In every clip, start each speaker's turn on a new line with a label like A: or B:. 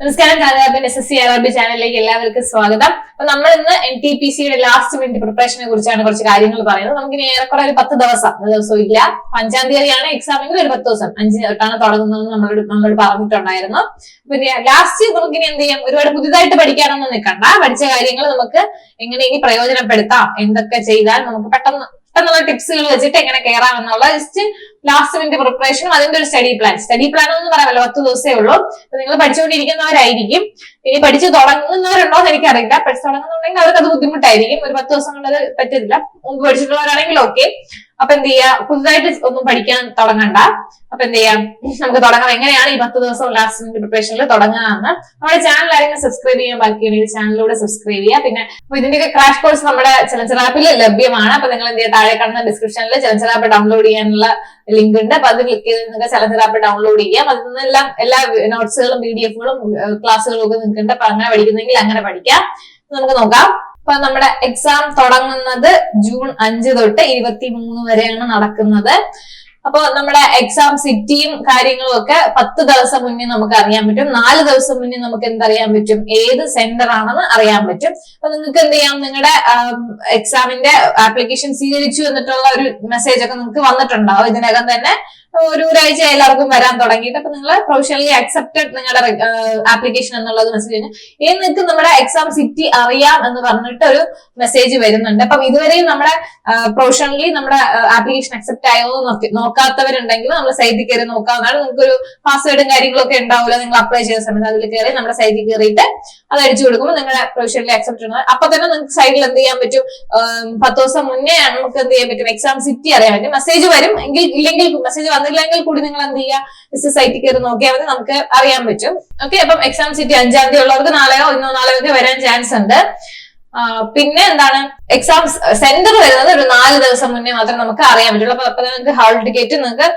A: നമസ്കാരം കാലകാപ്പിന്റെ S S C R B ചാനലിലേക്ക് എല്ലാവർക്കും സ്വാഗതം. അപ്പൊ നമ്മൾ ഇന്ന് എൻ ടി പി സിയുടെ ലാസ്റ്റ് മിനിറ്റ് പ്രിപ്പറേഷനെ കുറിച്ചാണ് കുറച്ച് കാര്യങ്ങൾ പറയുന്നത്. നമുക്ക് ഇനി ഏറെക്കുറെ ഒരു പത്ത് ദിവസം ദിവസവും ഇല്ല. അഞ്ചാം തീയതിയാണ് എക്സാം എങ്കിൽ ഒരു പത്ത് ദിവസം. അഞ്ച് തൊട്ടാണ് തുടങ്ങുന്നത് നമ്മൾ നമ്മൾ പറഞ്ഞിട്ടുണ്ടായിരുന്നു. പിന്നെ ലാസ്റ്റ് നമുക്ക് ഇനി എന്ത് ചെയ്യാം? ഒരുപാട് പുതിയതായിട്ട് പഠിക്കാനൊന്നും നിൽക്കണ്ട. പഠിച്ച കാര്യങ്ങൾ നമുക്ക് എങ്ങനെ ഇനി പ്രയോജനപ്പെടുത്താം? എന്തൊക്കെ ചെയ്താൽ നമുക്ക് പെട്ടെന്ന് പെട്ടെന്നുള്ള ടിപ്സുകൾ വെച്ചിട്ട് എങ്ങനെ കയറാം എന്നുള്ള ജസ്റ്റ് ലാസ്റ്റ് സെമിന്റെ പ്രിപ്പറേഷനും അതിന്റെ ഒരു സ്റ്റഡി പ്ലാൻ സ്റ്റഡി പ്ലാൻ എന്ന് പറയാമല്ലോ പത്ത് ദിവസമേ ഉള്ളൂ. നിങ്ങൾ പഠിച്ചുകൊണ്ടിരിക്കുന്നവരായിരിക്കും. ഇനി പഠിച്ചു തുടങ്ങുന്നവരുണ്ടോ എന്ന് എനിക്കറിയില്ല. പഠിച്ചു തുടങ്ങുന്നുണ്ടെങ്കിൽ അവർക്ക് അത് ബുദ്ധിമുട്ടായിരിക്കും. ഒരു പത്ത് ദിവസം കൊണ്ട് അത് പറ്റത്തില്ല. മുമ്പ് പഠിച്ചിട്ടുള്ളവരാണെങ്കിൽ ഓക്കെ അപ്പൊ എന്ത് ചെയ്യാ? പുതുതായിട്ട് ഒന്നും പഠിക്കാൻ തുടങ്ങണ്ട. അപ്പൊ എന്ത് ചെയ്യാം? നമുക്ക് തുടങ്ങാം. എങ്ങനെയാണ് ഈ പത്ത് ദിവസം ലാസ്റ്റ് പ്രിപ്പറേഷനിൽ തുടങ്ങാന്ന്? നമ്മുടെ ചാനൽ ആരെങ്കിലും സബ്സ്ക്രൈബ് ചെയ്യാൻ ബാക്കിയുണ്ടെങ്കിൽ ചാനലിലൂടെ സബ്സ്ക്രൈബ് ചെയ്യുക. പിന്നെ ഇതിന്റെ ഇതിന്റെയൊക്കെ ക്രാഷ് കോഴ്സ് നമ്മുടെ ചലഞ്ചർ ആപ്പിൽ ലഭ്യമാണ്. അപ്പൊ നിങ്ങൾ എന്ത് ചെയ്യുക താഴെ കാണുന്ന ഡിസ്ക്രിപ്ഷനിൽ ചലഞ്ചർ ആപ്പ് ഡൗൺലോഡ് ചെയ്യാനുള്ള ലിങ്ക് ഉണ്ട്. അപ്പൊ അത് ക്ലിക്ക് ചെയ്ത് നിങ്ങൾക്ക് ചലഞ്ചർ ആപ്പ് ഡൗൺലോഡ് ചെയ്യാം. അതിൽ നിന്നെല്ലാം എല്ലാ നോട്ട്സുകളും പി ഡി എഫുകളും ക്ലാസ്സുകളും ഒക്കെ ഉണ്ട്. അപ്പൊ അങ്ങനെ പഠിക്കുന്നെങ്കിൽ അങ്ങനെ പഠിക്കാം. നമുക്ക് നോക്കാം. അപ്പൊ നമ്മുടെ എക്സാം തുടങ്ങുന്നത് ജൂൺ അഞ്ച് തൊട്ട് ഇരുപത്തി മൂന്ന് വരെയാണ് നടക്കുന്നത്. അപ്പൊ നമ്മുടെ എക്സാം സിറ്റിയും കാര്യങ്ങളും ഒക്കെ പത്ത് ദിവസം മുന്നേ നമുക്ക് അറിയാൻ പറ്റും. നാല് ദിവസം മുന്നേ നമുക്ക് എന്തറിയാൻ പറ്റും? ഏത് സെന്റർ ആണെന്ന് അറിയാൻ പറ്റും. അപ്പൊ നിങ്ങൾക്ക് എന്ത് ചെയ്യാം? നിങ്ങളുടെ എക്സാമിന്റെ ആപ്ലിക്കേഷൻ സ്വീകരിച്ചു എന്നിട്ടുള്ള ഒരു മെസ്സേജ് ഒക്കെ നിങ്ങൾക്ക് വന്നിട്ടുണ്ടാവും. ഇതിനകം തന്നെ ഒരു ഒരാഴ്ച എല്ലാവർക്കും വരാൻ തുടങ്ങിയിട്ട് അപ്പൊ നിങ്ങൾ പ്രൊഫഷണലി അക്സെപ്റ്റഡ് നിങ്ങളുടെ ആപ്ലിക്കേഷൻ എന്നുള്ളത് മെസ്സേജ് ഇനി നിങ്ങൾക്ക് നമ്മുടെ എക്സാം സിറ്റി അറിയാം എന്ന് പറഞ്ഞിട്ട് ഒരു മെസ്സേജ് വരുന്നുണ്ട്. അപ്പം ഇതുവരെയും നമ്മുടെ പ്രൊഫഷണലി നമ്മുടെ ആപ്ലിക്കേഷൻ അക്സെപ്റ്റ് ആയോ എന്ന് നോക്കി നോക്കാത്തവരുണ്ടെങ്കിൽ നമ്മൾ സൈറ്റിൽ കയറി നോക്കാവുന്നതാണ്. നിങ്ങൾക്ക് ഒരു പാസ്വേഡും കാര്യങ്ങളൊക്കെ ഉണ്ടാവില്ല നിങ്ങൾ അപ്ലൈ ചെയ്ത സമയത്ത് അതിൽ കയറി നമ്മുടെ സൈറ്റിൽ കയറിയിട്ട് അത് അടിച്ചു കൊടുക്കുമ്പോൾ നിങ്ങളുടെ പ്രൊഫഷണലി അക്സെപ്റ്റ് ആണ്. അപ്പൊ തന്നെ നിങ്ങൾക്ക് സൈറ്റിൽ എന്ത് ചെയ്യാൻ പറ്റും? പത്ത് ദിവസം മുന്നേ നമുക്ക് എന്ത് ചെയ്യാൻ പറ്റും? എക്സാം സിറ്റി അറിയാൻ പറ്റും. മെസ്സേജ് വരും. എങ്കിൽ ഇല്ലെങ്കിൽ മെസ്സേജ് വന്നില്ലെങ്കിൽ കൂടി നിങ്ങൾ എന്ത് ചെയ്യുക സൈറ്റിൽ കയറി നോക്കിയാൽ മതി നമുക്ക് അറിയാൻ പറ്റും. ഓക്കെ അപ്പം എക്സാം സിറ്റി അഞ്ചാം തീയതി ഉള്ളവർക്ക് നാളെയോ ഇന്നോ നാളെയോ ഒക്കെ വരാൻ ചാൻസ് ഉണ്ട്. പിന്നെ എന്താണ്? എക്സാം സെന്റർ വരുന്നത് ഒരു നാല് ദിവസം മുന്നേ മാത്രമേ നമുക്ക് അറിയാൻ പറ്റുള്ളൂ. അപ്പൊ നിങ്ങൾക്ക് ഹാൾ ടിക്കറ്റ് നിങ്ങൾക്ക്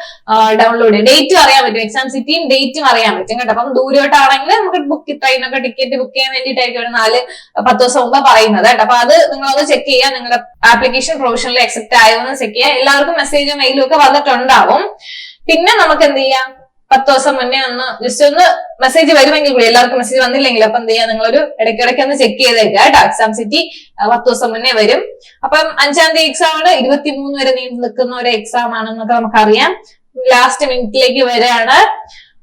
A: ഡൗൺലോഡ് ചെയ്യാം. ഡേറ്റും അറിയാൻ പറ്റും. എക്സാം സിറ്റിയും ഡേറ്റും അറിയാൻ പറ്റും കേട്ടോ. അപ്പം ദൂരോട്ടാണെങ്കിൽ നമുക്ക് ബുക്ക് ട്രെയിനൊക്കെ ടിക്കറ്റ് ബുക്ക് ചെയ്യാൻ വേണ്ടിയിട്ടായിരിക്കും ഒരു നാല് പത്ത് ദിവസം മുമ്പ് പറയുന്നത് കേട്ടോ. അപ്പൊ അത് നിങ്ങളത് ചെക്ക് ചെയ്യുക. നിങ്ങളുടെ ആപ്ലിക്കേഷൻ പ്രൊഫഷണലി അക്സെപ്റ്റ് ആയോ എന്ന് ചെക്ക് ചെയ്യുക. എല്ലാവർക്കും മെസ്സേജും മെയിലും ഒക്കെ വന്നിട്ടുണ്ടാവും. പിന്നെ നമുക്ക് എന്ത് ചെയ്യാം? പത്ത് ദിവസം മുന്നേ ഒന്ന് ജസ്റ്റ് ഒന്ന് മെസ്സേജ് വരുമെങ്കിൽ കൂടി എല്ലാവർക്കും മെസ്സേജ് വന്നില്ലെങ്കിൽ അപ്പൊ എന്ത് ചെയ്യാം നിങ്ങളൊരു ഇടയ്ക്കിടയ്ക്ക് ഒന്ന് ചെക്ക് ചെയ്തേക്കുക കേട്ടോ. എക്സാം സിറ്റി പത്ത് ദിവസം മുന്നേ വരും. അപ്പം അഞ്ചാം തീയതി എക്സാം ആണ്. ഇരുപത്തി മൂന്ന് വരെ നീണ്ടു നിൽക്കുന്ന ഒരു എക്സാം ആണെന്നൊക്കെ നമുക്കറിയാം. ലാസ്റ്റ് മിനിറ്റിലേക്ക് വരെയാണ്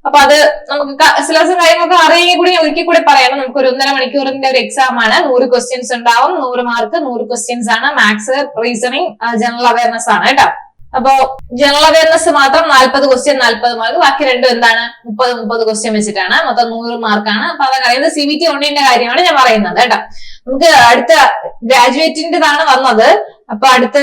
A: അപ്പൊ അത് നമുക്ക് സിലബസും കാര്യങ്ങളൊക്കെ അറിയെങ്കിൽ കൂടി ഒരിക്കൽ കൂടി പറയണം നമുക്ക് ഒരു ഒന്നര മണിക്കൂറിന്റെ ഒരു എക്സാം ആണ്. നൂറ് ക്വസ്റ്റ്യൻസ് ഉണ്ടാവും. നൂറ് മാർക്ക് നൂറ് ക്വസ്റ്റ്യൻസ് ആണ്. മാത്സ് റീസണിങ് ജനറൽ അവയർനെസ് ആണ് കേട്ടോ. അപ്പോ ജനറൽ അവയർനെസ് മാത്രം നാൽപ്പത് ക്വസ്റ്റ്യൻ നാൽപ്പത് മാർക്ക് ബാക്കി രണ്ടും എന്താണ്? മുപ്പത് മുപ്പത് ക്വസ്റ്റ്യൻ വെച്ചിട്ടാണ്. മൊത്തം നൂറ് മാർക്കാണ് അപ്പൊ അതൊക്കെ അറിയുന്നത് സി ബി ടി ഓൺലൈന്റെ കാര്യമാണ് ഞാൻ പറയുന്നത് കേട്ടോ. നമുക്ക് അടുത്ത ഗ്രാജുവേറ്റിന്റെതാണ് വന്നത്. അപ്പൊ അടുത്ത്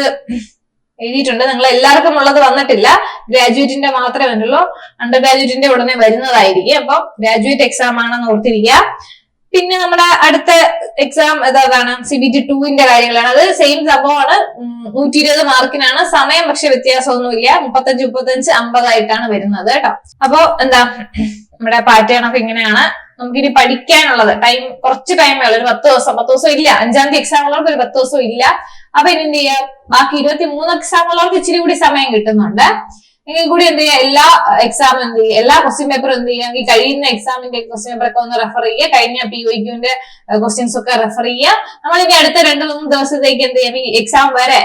A: എഴുതിയിട്ടുണ്ട്. നിങ്ങൾ എല്ലാവർക്കും ഉള്ളത് വന്നിട്ടില്ല. ഗ്രാജുവേറ്റിന്റെ മാത്രമേ വന്നുള്ളൂ അണ്ടർ ഗ്രാജുവേറ്റിന്റെ ഉടനെ വരുന്നതായിരിക്കും. അപ്പൊ ഗ്രാജുവേറ്റ് എക്സാം ആണെന്ന് ഓർത്തിരിക്കുക. പിന്നെ നമ്മുടെ അടുത്ത എക്സാം ഏതാണ് സി ബി ടി ടുവിന്റെ കാര്യങ്ങളാണ്. അത് സെയിം സംഭവമാണ്. നൂറ്റി ഇരുപത് മാർക്കിനാണ്. സമയം പക്ഷെ വ്യത്യാസമൊന്നുമില്ല. മുപ്പത്തഞ്ച് മുപ്പത്തഞ്ച് അമ്പതായിട്ടാണ് വരുന്നത് കേട്ടോ. അപ്പോ എന്താ നമ്മുടെ പാറ്റേൺ ഒക്കെ ഇങ്ങനെയാണ്. നമുക്കിനി പഠിക്കാനുള്ളത്. ടൈം കുറച്ച് ടൈമേ ഉള്ളൂ. ഒരു പത്ത് ദിവസം. പത്ത് ദിവസം ഇല്ല. അഞ്ചാം തീയതി എക്സാം ഉള്ളവർക്ക് ഒരു പത്ത് ദിവസം ഇല്ല. അപ്പൊ ഇനി എന്ത് ചെയ്യാം? ബാക്കി ഇരുപത്തി മൂന്ന് എക്സാം ഉള്ളവർക്ക് ഇച്ചിരി കൂടി സമയം കിട്ടുന്നുണ്ട്. എങ്കിൽ കൂടി എന്ത് ചെയ്യുക എല്ലാ എക്സാം എന്ത് ചെയ്യുക എല്ലാ ക്വസ്റ്റ്യൻ പേപ്പർ എന്ത് ചെയ്യുക ഈ കഴിയുന്ന എക്സാമിന്റെ ക്വസ്റ്റ്യൻ പേപ്പർ ഒക്കെ ഒന്ന് റെഫർ ചെയ്യുക. കഴിഞ്ഞ പി ഒ ക്യൂവിന്റെ ക്വസ്റ്റ്യൻസ് ഒക്കെ റെഫർ ചെയ്യുക. നമ്മൾ ഇനി അടുത്ത രണ്ട് മൂന്ന് ദിവസത്തേക്ക് എന്ത് ചെയ്യാം? ഈ എക്സാം വരെ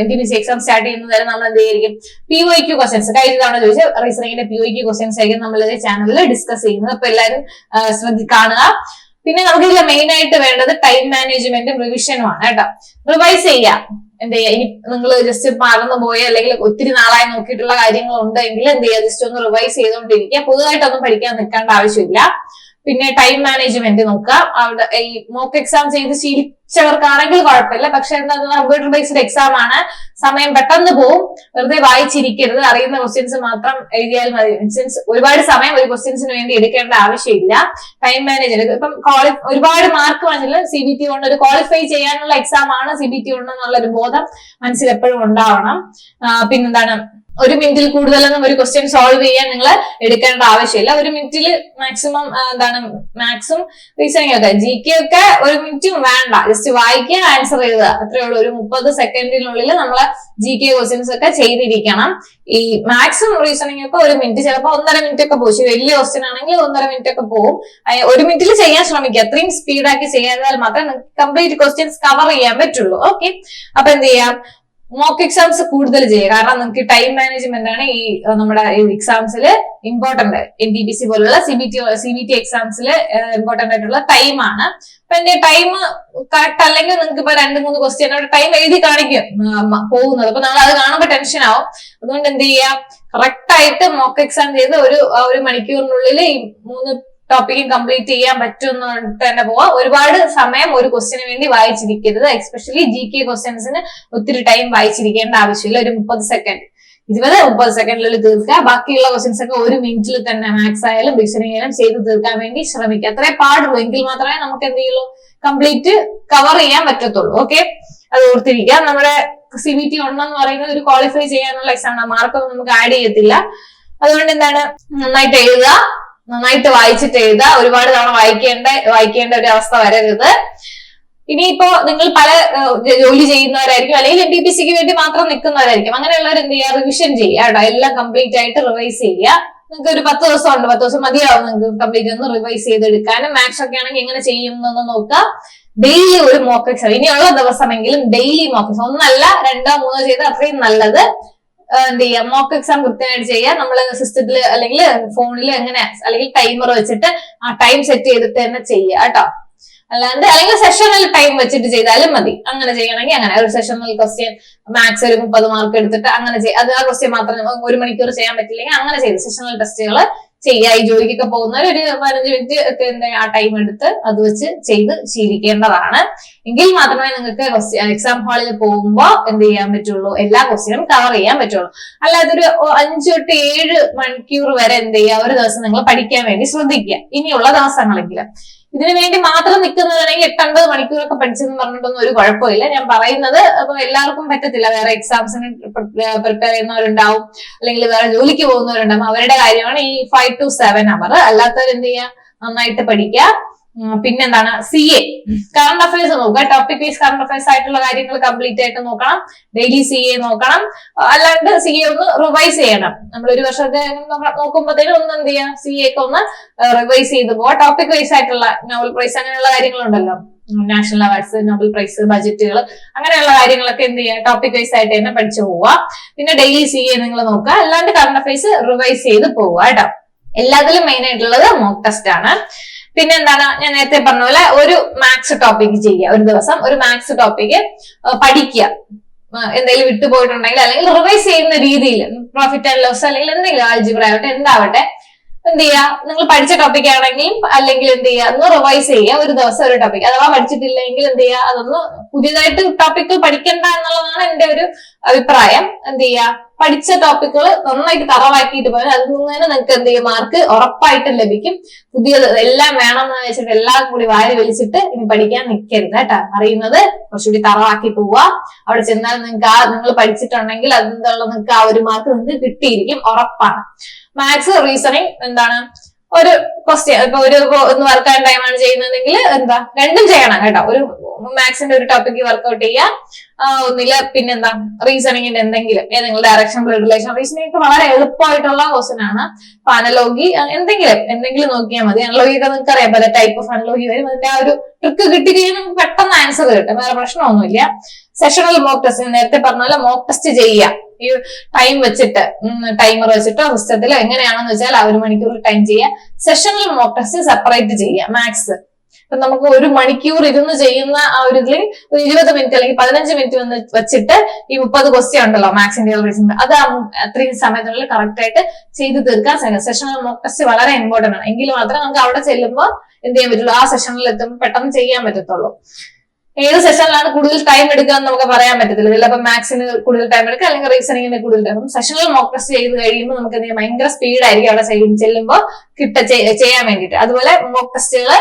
A: N T P C exam start ചെയ്യുന്നത് വരെ നമ്മൾ എന്ത് ചെയ്യും പി ഒ ക്യു ക്വസ്റ്റ്യൻസ് കഴിഞ്ഞ തവണ ചോദിച്ച റീസണിങ്ങിന്റെ പി ഒ ക്യു ക്വസ്റ്റ്യൻസ് ആയിരിക്കും നമ്മൾ ചാനലിൽ ഡിസ്കസ് ചെയ്യുന്നത്. അപ്പൊ എല്ലാവരും ശ്രദ്ധി കാണുക. പിന്നെ നമുക്ക് ഇതിൽ മെയിൻ ആയിട്ട് വേണ്ടത് ടൈം മാനേജ്മെന്റും റിവിഷനുമാണ് കേട്ടോ. റിവൈസ് ചെയ്യാം എന്ത് ചെയ്യുക ഇനി നിങ്ങൾ ജസ്റ്റ് മറന്നു പോയി അല്ലെങ്കിൽ ഒത്തിരി നാളായി നോക്കിയിട്ടുള്ള കാര്യങ്ങൾ ഉണ്ടെങ്കിൽ എന്ത് ചെയ്യുക ജസ്റ്റ് ഒന്ന് റിവൈസ് ചെയ്തുകൊണ്ടിരിക്കുക. പുതുതായിട്ടൊന്നും പഠിക്കാൻ നിൽക്കേണ്ട ആവശ്യമില്ല. പിന്നെ ടൈം മാനേജ്മെന്റ് നോക്കുക. അവിടെ ഈ മോക്ക് എക്സാം ചെയ്ത് ശീലിച്ചവർക്കാണെങ്കിൽ കുഴപ്പമില്ല. പക്ഷെ കമ്പ്യൂട്ടർ ബേസ്ഡ് എക്സാം ആണ്. സമയം പെട്ടെന്ന് പോവും. വെറുതെ വായിച്ചിരിക്കരുത്. അറിയുന്ന ക്വസ്റ്റ്യൻസ് മാത്രം എഴുതിയാൽ മതി. മീൻസ് ഒരുപാട് സമയം ഒരു ക്വസ്റ്റ്യൻസിന് വേണ്ടി എടുക്കേണ്ട ആവശ്യമില്ല. ടൈം മാനേജ് മാനേജ്മെന്റ് ഇപ്പം ക്വാളി ഒരുപാട് മാർക്ക് വാങ്ങില്ല സി ബി ടി കൊണ്ട് ഒരു ക്വാളിഫൈ ചെയ്യാനുള്ള എക്സാം ആണ് സി ബി ടി കൊണ്ട് ഒരു ബോധം മനസ്സിൽ എപ്പോഴും ഉണ്ടാവണം പിന്നെന്താണ്? ഒരു മിനിറ്റിൽ കൂടുതലൊന്നും ഒരു ക്വസ്റ്റ്യൻ സോൾവ് ചെയ്യാൻ നിങ്ങൾ എടുക്കേണ്ട ആവശ്യമില്ല. ഒരു മിനിറ്റിൽ മാക്സിമം എന്താണ് മാക്സിമം റീസണിങ് ഒക്കെ ജി കെ ഒക്കെ ഒരു മിനിറ്റും വേണ്ട. ജസ്റ്റ് വായിക്കുക ആൻസർ ചെയ്ത് അത്രേ ഉള്ളൂ. ഒരു മുപ്പത് സെക്കൻഡിനുള്ളിൽ നമ്മൾ ജി കെ ക്വസ്റ്റ്യൻസ് ഒക്കെ ചെയ്തിരിക്കണം. ഈ മാക്സിമം റീസണിങ് ഒക്കെ ഒരു മിനിറ്റ് ചിലപ്പോൾ ഒന്നര മിനിറ്റ് ഒക്കെ പോകും വലിയ ക്വസ്റ്റ്യൻ ആണെങ്കിൽ ഒന്നര മിനിറ്റ് ഒക്കെ പോകും ഒരു മിനിറ്റിൽ ചെയ്യാൻ ശ്രമിക്കുക. അത്രയും സ്പീഡാക്കി ചെയ്യാതാൽ മാത്രമേ കംപ്ലീറ്റ് ക്വസ്റ്റ്യൻസ് കവർ ചെയ്യാൻ പറ്റുള്ളൂ. ഓക്കെ അപ്പൊ എന്ത് ചെയ്യാം? മോക്ക് എക്സാംസ് കൂടുതൽ ചെയ്യുക കാരണം നിങ്ങൾക്ക് ടൈം മാനേജ്മെന്റ് ആണ് ഈ നമ്മുടെ എക്സാംസിൽ important N T P C പോലുള്ള C B T C B T എക്സാംസിൽ important ആയിട്ടുള്ള ടൈമാണ് അപ്പൊ എന്റെ ടൈം കറക്റ്റ് അല്ലെങ്കിൽ നിങ്ങൾക്ക് ഇപ്പൊ രണ്ട് മൂന്ന് ക്വസ്റ്റ്യൻ അവിടെ ടൈം എഴുതി കാണിക്കും പോകുന്നത്. അപ്പൊ നമ്മൾ അത് കാണുമ്പോൾ ടെൻഷൻ ആവും. അതുകൊണ്ട് എന്ത് ചെയ്യുക കറക്റ്റ് ആയിട്ട് മോക്ക് എക്സാം ചെയ്ത് ഒരു ഒരു മണിക്കൂറിനുള്ളിൽ ഈ മൂന്ന് ടോപ്പിക്കും കംപ്ലീറ്റ് ചെയ്യാൻ പറ്റുമെന്ന് തന്നെ പോവാം. ഒരുപാട് സമയം ഒരു ക്വസ്റ്റിന് വേണ്ടി വായിച്ചിരിക്കരുത്. എക്സ്പെഷ്യലി ജി കെ ക്വസ്റ്റ്യൻസിന് ഒത്തിരി ടൈം വായിച്ചിരിക്കേണ്ട ആവശ്യമില്ല. ഒരു മുപ്പത് സെക്കൻഡ് ഇരുപത് മുപ്പത് സെക്കൻഡിൽ തീർക്കുക. ബാക്കിയുള്ള ക്വസ്റ്റ്യൻസ് ഒക്കെ ഒരു മിനിറ്റിൽ തന്നെ മാത്സ് ആയാലും റീസണിംഗ് ആയാലും ചെയ്ത് തീർക്കാൻ വേണ്ടി ശ്രമിക്കുക. അത്രേ പാടുള്ളൂ. എങ്കിൽ മാത്രമേ നമുക്ക് എന്ത് ചെയ്യുള്ളൂ? കംപ്ലീറ്റ് കവർ ചെയ്യാൻ പറ്റത്തുള്ളൂ. ഓക്കെ അത് ഓർത്തിരിക്കുക. നമ്മുടെ സി ബി ടി എന്ന് പറയുന്നത് ഒരു ക്വാളിഫൈ ചെയ്യാനുള്ള എക്സാം മാർക്കൊന്നും നമുക്ക് ആഡ് ചെയ്യത്തില്ല. അതുകൊണ്ട് എന്താണ്? നന്നായിട്ട് എഴുതുക. നന്നായിട്ട് വായിച്ചിട്ട് എഴുതുക. ഒരുപാട് തവണ വായിക്കേണ്ട വായിക്കേണ്ട ഒരു അവസ്ഥ വരരുത്. ഇനിയിപ്പോ നിങ്ങൾ പല ജോലി ചെയ്യുന്നവരായിരിക്കും അല്ലെങ്കിൽ എം ടി പി സിക്ക് വേണ്ടി മാത്രം നിൽക്കുന്നവരായിരിക്കും. അങ്ങനെയുള്ളവർ എന്ത് ചെയ്യുക? റിവിഷൻ ചെയ്യുക കേട്ടോ. എല്ലാം കംപ്ലീറ്റ് ആയിട്ട് റിവൈസ് ചെയ്യുക. നിങ്ങൾക്ക് ഒരു പത്ത് ദിവസം ഉണ്ട്. പത്ത് ദിവസം മതിയാവും നിങ്ങൾക്ക് കംപ്ലീറ്റ് ഒന്ന് റിവൈസ് ചെയ്തെടുക്കാനും. മാത്സ് ഒക്കെ ആണെങ്കിൽ എങ്ങനെ ചെയ്യും എന്നൊന്ന് നോക്കുക. ഡെയിലി ഒരു മോക്ക് എക്സാം ഇനിയുള്ള ദിവസമെങ്കിലും ഡെയിലി മോക്ക് എക്സാം ഒന്നല്ല രണ്ടോ മൂന്നോ ചെയ്ത് അത്രയും നല്ലത്. എന്ത് ചെയ്യാം? മോക്ക് എക്സാം കൃത്യമായിട്ട് ചെയ്യാം. നമ്മൾ സിസ്റ്റത്തിൽ അല്ലെങ്കിൽ ഫോണിൽ എങ്ങനെ അല്ലെങ്കിൽ ടൈമർ വെച്ചിട്ട് ആ ടൈം സെറ്റ് ചെയ്തിട്ട് തന്നെ ചെയ്യുക കേട്ടോ. അല്ലാണ്ട് അല്ലെങ്കിൽ സെഷനിൽ ടൈം വെച്ചിട്ട് ചെയ്താലും മതി. അങ്ങനെ ചെയ്യണമെങ്കിൽ അങ്ങനെ. ഒരു സെഷനിൽ ക്വസ്റ്റ്യൻ മാത്സ് ഒരു മുപ്പത് മാർക്ക് എടുത്തിട്ട് അങ്ങനെ ചെയ്യാം അത് ആ ക്വസ്റ്റ്യൻ മാത്രം ഒരു മണിക്കൂർ ചെയ്യാൻ പറ്റില്ലെങ്കിൽ അങ്ങനെ ചെയ്ത് സെഷനൽ ടെസ്റ്റുകൾ ചെയ്യുക ഈ ജോലിക്കൊക്കെ പോകുന്നവർ ഒരു പതിനഞ്ച് മിനിറ്റ് ഒക്കെ എന്താ ആ ടൈം എടുത്ത് അത് വെച്ച് ചെയ്ത് ശീലിക്കേണ്ടതാണ്. എങ്കിൽ മാത്രമേ നിങ്ങൾക്ക് എക്സാം ഹാളിൽ പോകുമ്പോൾ എന്ത് ചെയ്യാൻ പറ്റുള്ളൂ? എല്ലാ ക്വസ്റ്റ്യനും കവർ ചെയ്യാൻ പറ്റുള്ളൂ. അല്ലാതെ ഒരു അഞ്ച് തൊട്ട് ഏഴ് മണിക്കൂർ വരെ എന്ത് ചെയ്യുക? ഒരു ദിവസം നിങ്ങൾ പഠിക്കാൻ വേണ്ടി ശ്രദ്ധിക്കുക. ഇനിയുള്ള ദിവസങ്ങളെങ്കിലും. ഇതിനു വേണ്ടി മാത്രം നിൽക്കുന്നതാണെങ്കിൽ എട്ടൊൻപത് മണിക്കൂറൊക്കെ പഠിച്ചെന്ന് പറഞ്ഞിട്ടൊന്നും ഒരു കുഴപ്പമില്ല. ഞാൻ പറയുന്നത് അപ്പൊ എല്ലാവർക്കും പറ്റത്തില്ല. വേറെ എക്സാംസിന് പ്രിപ്പയർ ചെയ്യുന്നവരുണ്ടാവും. അല്ലെങ്കിൽ വേറെ ജോലിക്ക് പോകുന്നവരുണ്ടാവും. അവരുടെ കാര്യമാണ് ഈ ഫൈവ് ടു സെവൻ അവർ അല്ലാത്തവർ എന്ത് ചെയ്യുക? നന്നായിട്ട് പഠിക്കുക. പിന്നെന്താണ്? സി എ കറണ്ട് അഫയേഴ്സ് നോക്കുക. ടോപ്പിക് വൈസ് കറണ്ട് അഫയേഴ്സ് ആയിട്ടുള്ള കാര്യങ്ങൾ കംപ്ലീറ്റ് ആയിട്ട് നോക്കണം. ഡെയിലി സി എ നോക്കണം. അല്ലാണ്ട് സി എ ഒന്ന് റിവൈസ് ചെയ്യണം. നമ്മൾ ഒരു വർഷത്തെ നോക്കുമ്പോഴത്തേക്കും ഒന്ന് എന്ത് ചെയ്യാം? സി എ ഒക്കെ ഒന്ന് റിവൈസ് ചെയ്ത് പോവാ. ടോപ്പിക് വൈസ് ആയിട്ടുള്ള നോവൽ പ്രൈസ് അങ്ങനെയുള്ള കാര്യങ്ങളുണ്ടല്ലോ. നാഷണൽ അവാർഡ്സ് നോബൽ പ്രൈസ് ബജറ്റുകൾ അങ്ങനെയുള്ള കാര്യങ്ങളൊക്കെ എന്ത് ചെയ്യുക ടോപ്പിക് വൈസ് ആയിട്ട് തന്നെ പഠിച്ചു പോവുക പിന്നെ ഡെയിലി സി എ നിങ്ങൾ നോക്കുക. അല്ലാണ്ട് കറണ്ട് അഫയേഴ്സ് റിവൈസ് ചെയ്ത് പോവുക കേട്ടോ എല്ലാത്തിലും മെയിൻ ആയിട്ടുള്ളത് മോക്ക് ടെസ്റ്റ് ആണ്. പിന്നെ എന്താണ് ഞാൻ നേരത്തെ പറഞ്ഞ പോലെ ഒരു മാത്സ് ടോപ്പിക് ചെയ്യുക. ഒരു ദിവസം ഒരു മാത്സ് ടോപ്പിക് പഠിക്കുക. എന്തെങ്കിലും വിട്ടുപോയിട്ടുണ്ടെങ്കിൽ അല്ലെങ്കിൽ റിവൈസ് ചെയ്യുന്ന രീതിയിൽ പ്രോഫിറ്റ് ആൻഡ് ലോസ് അല്ലെങ്കിൽ എന്തെങ്കിലും ആൾജിബ്ര ആവട്ടെ എന്താവട്ടെ എന്ത് ചെയ്യുക നിങ്ങൾ പഠിച്ച ടോപ്പിക് ആണെങ്കിൽ അല്ലെങ്കിൽ എന്ത് ചെയ്യുക ഒന്ന് റിവൈസ് ചെയ്യുക ഒരു ദിവസം ഒരു ടോപ്പിക് അഥവാ പഠിച്ചിട്ടില്ലെങ്കിൽ എന്ത് ചെയ്യുക അതൊന്ന് പുതിയതായിട്ട് ടോപ്പിക്കുകൾ പഠിക്കണ്ട എന്നുള്ളതാണ് എന്റെ ഒരു അഭിപ്രായം. എന്ത് ചെയ്യുക പഠിച്ച ടോപ്പിക്കുകൾ നന്നായിട്ട് തറവാക്കിയിട്ട് പോയാൽ അതിൽ നിന്ന് തന്നെ നിങ്ങൾക്ക് എന്ത് ചെയ്യും? മാർക്ക് ഉറപ്പായിട്ടും ലഭിക്കും. പുതിയ എല്ലാം വേണമെന്ന് വെച്ചിട്ട് എല്ലാം കൂടി വാരി വലിച്ചിട്ട് ഇനി പഠിക്കാൻ നിൽക്കരുത് കേട്ടോ. അറിയുന്നത് കുറച്ചുകൂടി തറവാക്കി പോവുക. അവിടെ ചെന്നാൽ നിങ്ങൾക്ക് ആ നിങ്ങൾ പഠിച്ചിട്ടുണ്ടെങ്കിൽ അതിനുള്ള നിങ്ങൾക്ക് ആ ഒരു മാർക്ക് നിങ്ങൾക്ക് കിട്ടിയിരിക്കും. ഉറപ്പാണ്. മാത്സ് റീസണിങ് എന്താണ്? ഒരു ക്വസ്റ്റ്യൻ ഇപ്പൊ ഒരു ഒന്ന് വർക്ക് ആൻഡ് ടൈമാണ് ചെയ്യുന്നതെങ്കിൽ എന്താ? രണ്ടും ചെയ്യണം കേട്ടോ. ഒരു മാത്സിന്റെ ഒരു ടോപ്പിക്ക് വർക്ക്ഔട്ട് ചെയ്യുക ഒന്നിൽ പിന്നെന്താ? റീസണിങ്ങിന്റെ എന്തെങ്കിലും ഏതെങ്കിലും ഡയറക്ഷൻ ബ്ലഡ് റിലേഷൻ റീസണിങ് ഒക്കെ വളരെ എളുപ്പമായിട്ടുള്ള ക്വസ്റ്റൻ ആണ്. അപ്പൊ അനലോഗി എന്തെങ്കിലും എന്തെങ്കിലും നോക്കിയാൽ മതി. അനലോഗി ഒക്കെ നിങ്ങൾക്ക് അറിയാം പല ടൈപ്പ് ഓഫ് അനലോഗി വരും. അതിന്റെ ആ ഒരു ട്രിക്ക് കിട്ടി കഴിഞ്ഞാൽ നമുക്ക് പെട്ടെന്ന് ആൻസർ കിട്ടും. വേറെ പ്രശ്നമൊന്നുമില്ല. സെഷണൽ മോക്ക് ടെസ്റ്റ് നേരത്തെ പറഞ്ഞ പോലെ മോക്ക് ടെസ്റ്റ് ചെയ്യുക ഈ ടൈം വെച്ചിട്ട് ടൈമർ വെച്ചിട്ടോ സിസ്റ്റത്തിലോ എങ്ങനെയാണെന്ന് വെച്ചാൽ ആ ഒരു മണിക്കൂർ ടൈം ചെയ്യുക. സെഷനിൽ മോക്ക് ടെസ്റ്റ് സെപ്പറേറ്റ് ചെയ്യുക മാത്സ് അപ്പൊ നമുക്ക് ഒരു മണിക്കൂർ ഇരുന്ന് ചെയ്യുന്ന ആ ഒരു ഇതിൽ ഒരു ഇരുപത് മിനിറ്റ് അല്ലെങ്കിൽ പതിനഞ്ച് മിനിറ്റ് വന്ന് വെച്ചിട്ട് ഈ മുപ്പത് ക്വസ്റ്റ്യൻ ഉണ്ടല്ലോ മാത്സിന്റെ റീസൺ അത് അത്രയും സമയത്തിനുള്ളിൽ കറക്റ്റ് ആയിട്ട് ചെയ്ത് തീർക്കാൻ സാധിക്കും. സെഷണൽ മോക്ക് ടെസ്റ്റ് വളരെ ഇമ്പോർട്ടന്റ് ആണ്. എങ്കിൽ മാത്രമേ നമുക്ക് അവിടെ ചെല്ലുമ്പോൾ എന്ത് ചെയ്യാൻ പറ്റുള്ളൂ? ആ സെഷനിൽ എത്തുമ്പോൾ പെട്ടെന്ന് ചെയ്യാൻ പറ്റത്തുള്ളൂ. ഏത് സെഷനിലാണ് കൂടുതൽ ടൈം എടുക്കുക എന്ന് നമുക്ക് പറയാൻ പറ്റത്തില്ല. ചിലപ്പോൾ മാത്സിന് കൂടുതൽ ടൈം എടുക്കുക അല്ലെങ്കിൽ റീസണിങ്ങിന് കൂടുതൽ ടൈം സെഷനിൽ മോക്ക് ടെസ്റ്റ് ചെയ്ത് കഴിയുമ്പോൾ നമുക്ക് എന്ത് ചെയ്യാം? ഭയങ്കര സ്പീഡായിരിക്കും അവിടെ ചെയ്യും ചെല്ലുമ്പോൾ കിട്ട ചെയ്യാൻ വേണ്ടിയിട്ട്. അതുപോലെ മോക്ക് ടെസ്റ്റുകൾ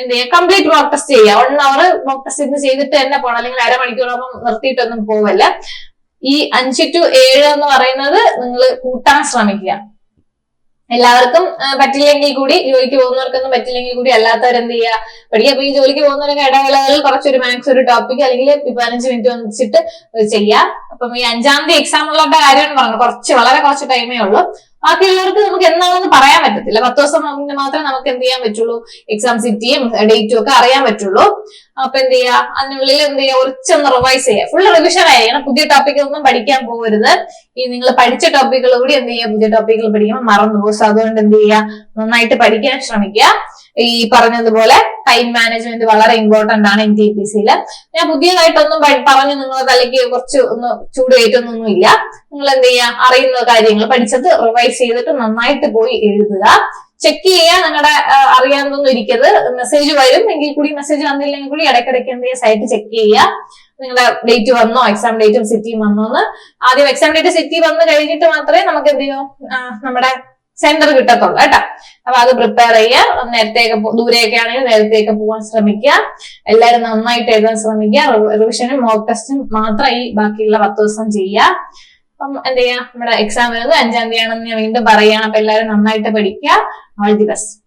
A: എന്ത് ചെയ്യുക കംപ്ലീറ്റ് മോക്ക് ടെസ്റ്റ് ചെയ്യുക. വൺ അവർ മോക്ക് ടെസ്റ്റ് ഇന്ന് ചെയ്തിട്ട് തന്നെ പോകണം അല്ലെങ്കിൽ അരമണിക്കൂറാകുമ്പോൾ നിർത്തിയിട്ടൊന്നും പോവല്ല. ഈ അഞ്ച് ടു ഏഴ് എന്ന് പറയുന്നത് നിങ്ങൾ കൂട്ടാൻ ശ്രമിക്കുക. എല്ലാവർക്കും പറ്റില്ലെങ്കിൽ കൂടി ജോലിക്ക് പോകുന്നവർക്കൊന്നും പറ്റില്ലെങ്കിൽ കൂടി അല്ലാത്തവർ എന്ത് ചെയ്യുക പഠിക്കുക അപ്പൊ ഈ ജോലിക്ക് പോകുന്നവരൊക്കെ ഇടവേളകളിൽ കുറച്ചൊരു മാത്സ് ഒരു ടോപ്പിക് അല്ലെങ്കിൽ പതിനഞ്ച് മിനിറ്റ് വന്നിട്ട് ചെയ്യാം. അപ്പം ഈ അഞ്ചാം തീയതി എക്സാം ഉള്ളവരുടെ കാര്യമാണ് പറഞ്ഞു കുറച്ച് വളരെ കുറച്ച് ടൈമേ ഉള്ളൂ. ബാക്കിയുള്ളവർക്ക് നമുക്ക് എന്താണെന്ന് പറയാൻ പറ്റത്തില്ല. പത്ത് ദിവസം മാത്രമേ നമുക്ക് എന്ത് ചെയ്യാൻ പറ്റുള്ളൂ? എക്സാം സിറ്റിയും ഡേറ്റും ഒക്കെ അറിയാൻ പറ്റുള്ളൂ. അപ്പൊ എന്ത് ചെയ്യാ? അതിനുള്ളിൽ എന്ത് ചെയ്യാ? കുറച്ചൊന്ന് റിവൈസ് ചെയ്യുക ഫുൾ റിവിഷൻ ആയിരിക്കണം പുതിയ ടോപ്പിക് ഒന്നും പഠിക്കാൻ പോകരുത്. ഈ നിങ്ങൾ പഠിച്ച ടോപ്പിക്കുകൾ കൂടി എന്ത് ചെയ്യുക പുതിയ ടോപ്പിക്കുകൾ പഠിക്കുമ്പോൾ മറന്നു പോകും. അതുകൊണ്ട് എന്ത് ചെയ്യുക നന്നായിട്ട് പഠിക്കാൻ ശ്രമിക്കുക. ഈ പറഞ്ഞതുപോലെ ടൈം മാനേജ്മെന്റ് വളരെ ഇമ്പോർട്ടന്റ് ആണ് എൻ ടി പി സിയിൽ ഞാൻ പുതിയതായിട്ടൊന്നും പറഞ്ഞു നിങ്ങളുടെ തലയ്ക്ക് കുറച്ച് ഒന്ന് ചൂട് കയറ്റൊന്നും ഇല്ല. നിങ്ങൾ എന്ത് ചെയ്യുക അറിയുന്ന കാര്യങ്ങൾ പഠിച്ചത് റിവൈസ് ചെയ്തിട്ട് നന്നായിട്ട് പോയി എഴുതുക. ചെക്ക് ചെയ്യുക നിങ്ങളുടെ അറിയാവുന്നൊന്നും ഇരിക്കരുത് മെസ്സേജ് വരും. എങ്കിൽ കൂടി മെസ്സേജ് വന്നില്ലെങ്കിൽ കൂടി ഇടയ്ക്കിടയ്ക്ക് എന്ത് ചെയ്യുക? സൈറ്റ് ചെക്ക് ചെയ്യുക. നിങ്ങളുടെ ഡേറ്റ് വന്നോ? എക്സാം ഡേറ്റും സിറ്റിയും വന്നോ എന്ന്. ആദ്യം എക്സാം ഡേറ്റ് സിറ്റി വന്നു കഴിഞ്ഞിട്ട് മാത്രമേ നമുക്ക് എന്ത് ചെയ്യൂ? നമ്മുടെ സെന്റർ കിട്ടത്തുള്ളൂ കേട്ടോ. അപ്പൊ അത് പ്രിപ്പയർ ചെയ്യുക. നേരത്തെയൊക്കെ ദൂരെയൊക്കെ ആണെങ്കിൽ നേരത്തെയൊക്കെ പോകാൻ ശ്രമിക്കുക. എല്ലാവരും നന്നായിട്ട് എഴുതാൻ ശ്രമിക്കുക. റിവിഷനും മോക്ക് ടെസ്റ്റും മാത്രം ഈ ബാക്കിയുള്ള പത്ത് ദിവസം ചെയ്യുക. അപ്പം എന്ത് ചെയ്യാ നമ്മുടെ എക്സാം വരുന്നത് അഞ്ചാം തീയതി ആണെന്ന് ഞാൻ വീണ്ടും പറയുകയാണ്. അപ്പൊ എല്ലാവരും നന്നായിട്ട് പഠിക്കുക. ആൾ ദിവസം